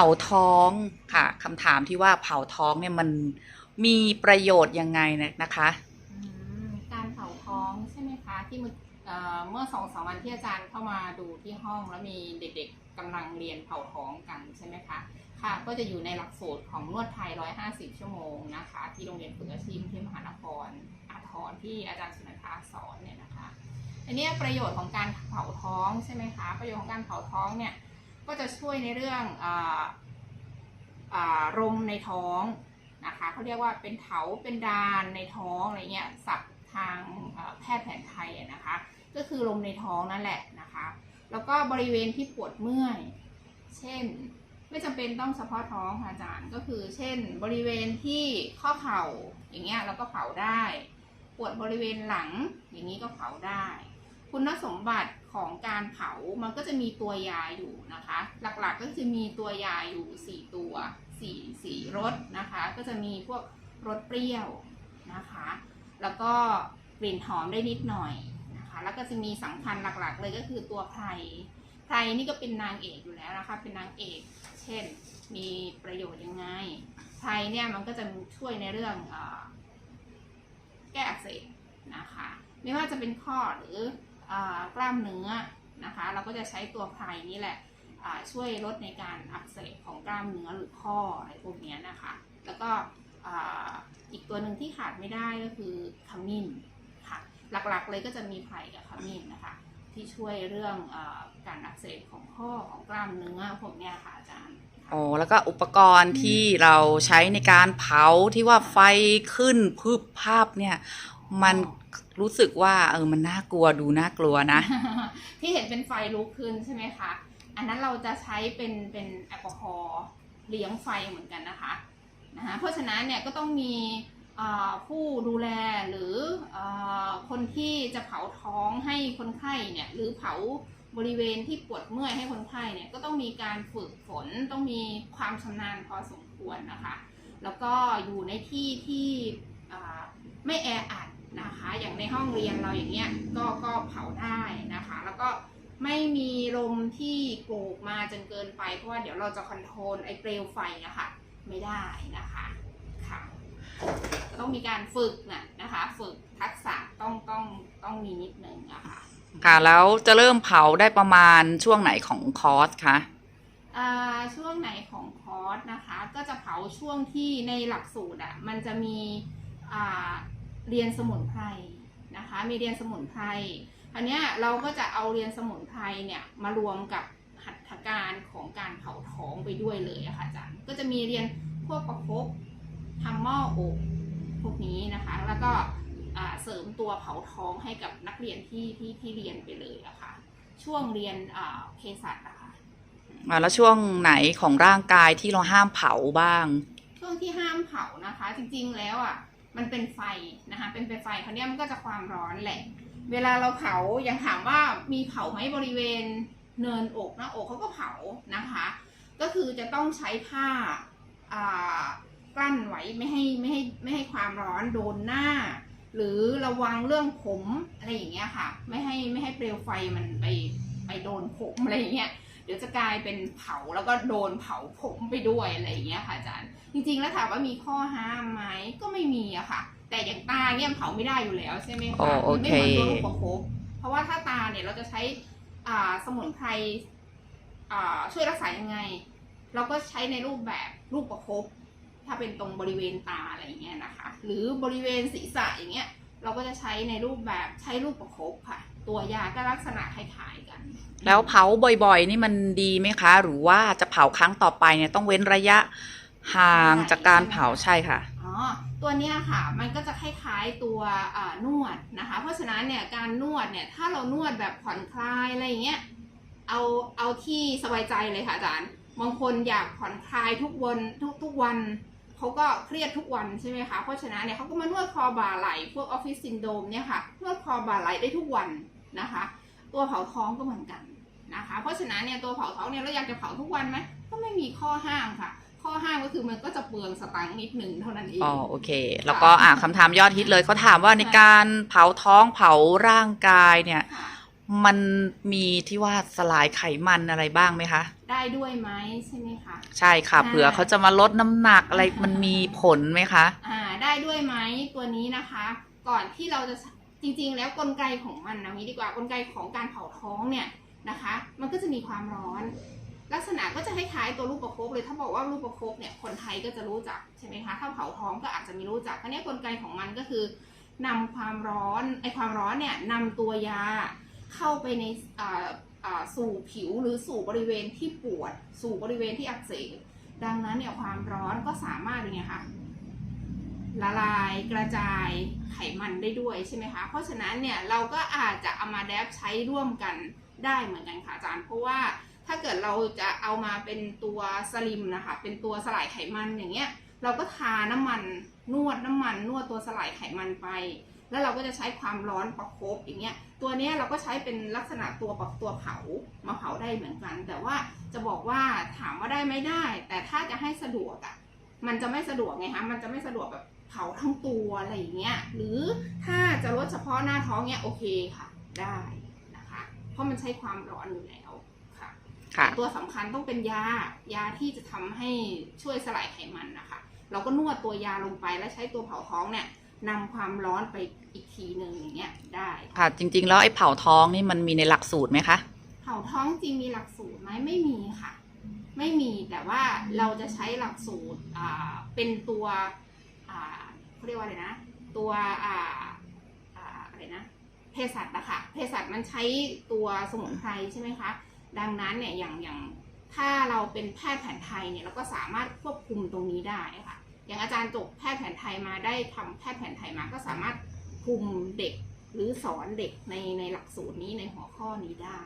าท้องค่ะคำถามที่ว่าเผาท้องเนี่ยมันมีประโยชน์ยังไงนะคะการเผาท้องใช่ไหมคะที่เมื่อเมื่อสองสามวันที่อาจารย์เข้ามาดูที่ห้องแล้วมีเด็กๆกำลังเรียนเผาท้องกันใช่ไหมคะค่ะก็จะอยู่ในหลักสูตรของนวดไทย 150 ชั่วโมงนะคะ ที่โรงเรียนฝึกอาชีพที่มหานครอาทรที่อาจารย์สุนันทาสอนเนี่ยนะคะอันนี้ประโยชน์ของการเผาท้องใช่ไหมคะประโยชน์ของการเผาท้องเนี่ย ก็จะช่วยในเรื่องอาอ่ารมในท้องนะคะเขาเรียกว่าเป็นเถาเป็นดานในท้องอะไรเงี้ยศัพท์ทางแพทย์แผนไทยนะคะ ก็คือลมในท้องนั่นแหละนะคะ แล้วก็บริเวณที่ปวดเมื่อย เช่นไม่จำเป็นต้องเฉพาะท้องค่ะอาจารย์ก็คือ เช่น บริเวณที่ข้อเข่าอย่างเงี้ยเราก็เผาได้ ปวดบริเวณหลังอย่างนี้ก็เผาได้ คุณสมบัติ ของการเผา มันก็จะมีตัวยาอยู่นะคะ หลักๆก็จะมีตัวยาอยู่ 4 ตัว4 4รสนะคะ ก็จะมีพวกรสเปรี้ยวนะคะ แล้วก็กลิ่นหอมได้นิดหน่อยนะคะ แล้วก็จะมีสำคัญหลักๆ เลยก็คือตัวไพรไพรนี่ก็เป็นนางเอกอยู่แล้วนะคะ เป็นนางเอก เช่น มีประโยชน์ยังไงไพรเนี่ยมันก็จะช่วยในเรื่องอแก้อักเสบนะคะ ไม่ว่าจะเป็นข้อหรือ กล้ามเนื้อนะคะ เราก็จะใช้ตัวไพรนี่แหละอ่าช่วยลดในการอักเสบของกล้ามเนื้อหรือข้ออะไรพวกเนี้ยนะคะ แล้วก็อ่าอีกตัวหนึ่งที่ขาดไม่ได้ก็คือขมิ้นค่ะหลักๆเลยก็จะมีไผ่กับขมิ้นนะคะที่ช่วยเรื่องเออการอักเสบของข้อของกล้ามเนื้อพวกเนี้ยค่ะอาจารย์อ๋อแล้วก็อุปกรณ์ที่เราใช้ในการเผาที่ว่าไฟขึ้นพึบภาพเนี่ยมัน รู้สึกว่าเออมันน่ากลัวดูน่ากลัวนะ ที่เห็นเป็นไฟลุกขึ้นใช่ไหมคะ อันนั้นเราจะใช้เป็นเป็นแอลกอฮอล์เลี้ยงไฟเหมือนกันนะคะนะคะเพราะฉะนั้นเนี่ยก็ต้องมีผู้ดูแลหรืออคนที่จะเผาท้องให้คนไข้เนี่ยหรือเผาบริเวณที่ปวดเมื่อยให้คนไข้เนี่ยก็ต้องมีการฝึกฝนต้องมีความชำนาญพอสมควรนะคะ แล้วก็อยู่ในที่ที่ไม่แออัด นะคะ อย่างในห้องเรียนเราอย่างเงี้ยก็ก็เผาได้นะคะ แล้วก็ไม่มีลมที่โกกมาจนเกินไป เพราะว่าเดี๋ยวเราจะคอนโทรลไอ้เปลวไฟนะคะไม่ได้นะคะค่ะต้องมีการฝึกนะนะคะ ฝึกทักษะต้องต้องต้องมีนิดนึงนะคะค่ะแล้วจะเริ่มเผาได้ประมาณช่วงไหนของคอร์สคะอ่าช่วงไหนของคอร์สนะคะ ก็จะเผาช่วงที่ในหลักสูตรอะมันจะมีอ่า เรียนสมุนไพรนะคะ มีเรียนสมุนไพรอันเนี้ยเราก็จะเอาเรียนสมุนไพรเนี่ยมารวมกับหัตถการของการเผาท้องไปด้วยเลยอะค่ะอาจารย์ก็จะมีเรียนพวกประคบทำหม้ออบพวกนี้นะคะ แล้วก็อ่าเสริมตัวเผาท้องให้กับนักเรียนที่ที่ที่เรียนไปเลยอะค่ะช่วงเรียนอ่าเภสัชอะค่ะอ่าแล้วช่วงไหนของร่างกายที่เราห้ามเผาบ้าง ช่วงที่ห้ามเผานะคะ จริงๆแล้วอะ มันเป็นไฟนะคะเป็นเป็นไฟเขาวเนี้ยมันก็จะความร้อนแหละ เวลาเราเผาอย่างถามว่ามีเผาไหมบริเวณเนินอกหน้าอกเขาก็เผานะคะ ก็คือจะต้องใช้ผ้าอ่ากลั้นไว้ไม่ให้ไม่ให้ไม่ให้ความร้อนโดนหน้า หรือระวังเรื่องผมอะไรอย่างเงี้ยค่ะ ไม่ให้ไม่ให้เปลวไฟมันไปไปโดนผมอะไรอย่างเงี้ย เดี๋ยวจะกลายเป็นเผาแล้วก็โดนเผาผมไปด้วยอะไรอย่างเงี้ยค่ะอาจารย์ จริงๆแล้วถามว่ามีข้อห้ามไหมก็ไม่มีอะค่ะ แต่อย่างตาเนี่ยมันเผาไม่ได้อยู่แล้วใช่ไหมอ๋คะอโอมันเคไม่เหมือนตัวลูกประคบเพราะว่าถ้าตาเนี่ยเราจะใช้อ่าสมุนไพรอ่าช่วยรักษายังไง เราก็ใช้ในรูปแบบลูกประคบถ้าเป็นตรงบริเวณตาอะไรอย่างเงี้ยนะคะ หรือบริเวณศีรษะอย่างเงี้ยเราก็จะใช้ในรูปแบบใช้ลูกประคบค่ะ ตัวยาก็ลักษณะคล้ายๆกัน แล้วเผาบ่อยๆ นี่มันดีไหมคะ หรือว่าจะเผาครั้งต่อไปเนี่ยต้องเว้นระยะห่างจากการเผาใช่ค่ะอ๋อตัวเนี้ยค่ะมันก็จะคล้ายๆตัวอ่านวดนะคะ เพราะฉะนั้นเนี่ยการนวดเนี่ยถ้าเรานวดแบบผ่อนคลายอะไรอย่างเงี้ยเอาเอาที่สบายใจเลยค่ะอาจารย์บางคนอยากผ่อนคลายทุกวันทุกทุกวันเขาก็เครียดทุกวันใช่ไหมคะเพราะฉะนั้นเนี่ยเขาก็มานวดคอบ่าไหล่พวกออฟฟิศซินโดมเนี่ยค่ะนวดคอบ่าไหล่ได้ทุกวัน นะคะ ตัวเผาท้องก็เหมือนกันนะคะ เพราะฉะนั้นเนี่ยตัวเผาท้องเนี่ยเราอยากจะเผาทุกวันไหมก็ไม่มีข้อห้ามค่ะ ข้อห้ามก็คือมันก็จะเปลืองสตังค์นิดหนึ่งเท่านั้นเองอ๋อโอเค แล้วก็อ่าคำถามยอดฮิตเลยเขาถามว่าในการเผาท้องเผาร่างกายเนี่ยค่ะมันมีที่ว่าสลายไขมันอะไรบ้างไหมคะ ได้ด้วยไหมใช่ไหมคะ ใช่ค่ะใช่เผื่อเขาจะมาลดน้ำหนักอะไรมันมีผลไหมคะ อ่าได้ด้วยไหมตัวนี้นะคะ ก่อนที่เราจะ จริงๆ แล้วกลไกของมันนะนี้ดีกว่ากลไกของการเผาท้องเนี่ยนะคะ มันก็จะมีความร้อน ลักษณะก็จะคล้ายๆตัวลูกประคบเลยถ้าบอกว่าลูกประคบเนี่ยคนไทยก็จะรู้จักใช่ไหมคะถ้าเผาท้องก็อาจจะไม่รู้จักอันนี้กลไกของมันก็คือนำความร้อนไอความร้อนเนี่ยนำตัวยาเข้าไปในสู่ผิวหรือสู่บริเวณที่ปวด สู่บริเวณที่อักเสบดังนั้นเนี่ยความร้อนก็สามารถยังไงคะ ละลายกระจายไขมันได้ด้วยใช่ไหมคะ เพราะฉะนั้นเนี่ยเราก็อาจจะเอามาแดบใช้ร่วมกันได้เหมือนกันค่ะอาจารย์ เพราะว่าถ้าเกิดเราจะเอามาเป็นตัวสลิมนะคะ เป็นตัวสลายไขมันอย่างเงี้ย เราก็ทาน้ำมันนวดน้ำมัน นวดตัวสลายไขมันไป แล้วเราก็จะใช้ความร้อนประครบอย่างเงี้ย ตัวเนี้ยเราก็ใช้เป็นลักษณะตัวปักตัวเผามาเผาได้เหมือนกัน แต่ว่าจะบอกว่าถามว่าได้ไม่ได้ แต่ถ้าจะให้สะดวกอะ่ะมันจะไม่สะดวกไงคะ มันจะไม่สะดวกแบบ เผาทั้งตัวอะไรอย่างเงี้ย หรือถ้าจะลดเฉพาะหน้าท้องเนี้ยโอเคค่ะได้นะคะ เพราะมันใช้ความร้อนอยู่แล้วค่ะค่ะแต่ตัวสำคัญต้องเป็นยายาที่จะทำให้ช่วยสลายไขมันนะคะ เราก็นวดตัวยาลงไปแล้วใช้ตัวเผาท้องเนี่ยนำความร้อนไปอีกทีหนึ่งอย่างเงี้ยได้ค่ะจริง ๆ แล้วไอ้เผาท้องนี่มันมีในหลักสูตรไหมคะเผาท้องจริงมีหลักสูตรไหมไม่มีค่ะ ไม่มีแต่ว่าเราจะใช้หลักสูตรอ่าเป็นตัวอ่า เขาเรียกว่าอะไรนะ ตัวอ่าอะไรนะเภสัชนะคะเภสัชมันใช้ตัวสมุนไพรใช่ไหมคะ ดังนั้นเนี่ยอย่างอย่างถ้าเราเป็นแพทย์แผนไทยเนี่ยเราก็สามารถควบคุมตรงนี้ได้ค่ะ อย่างอาจารย์จบแพทย์แผนไทยมาได้ทำแพทย์แผนไทยมาก็สามารถคุมเด็กหรือสอนเด็กในในหลักสูตรนี้ในหัวข้อนี้ได้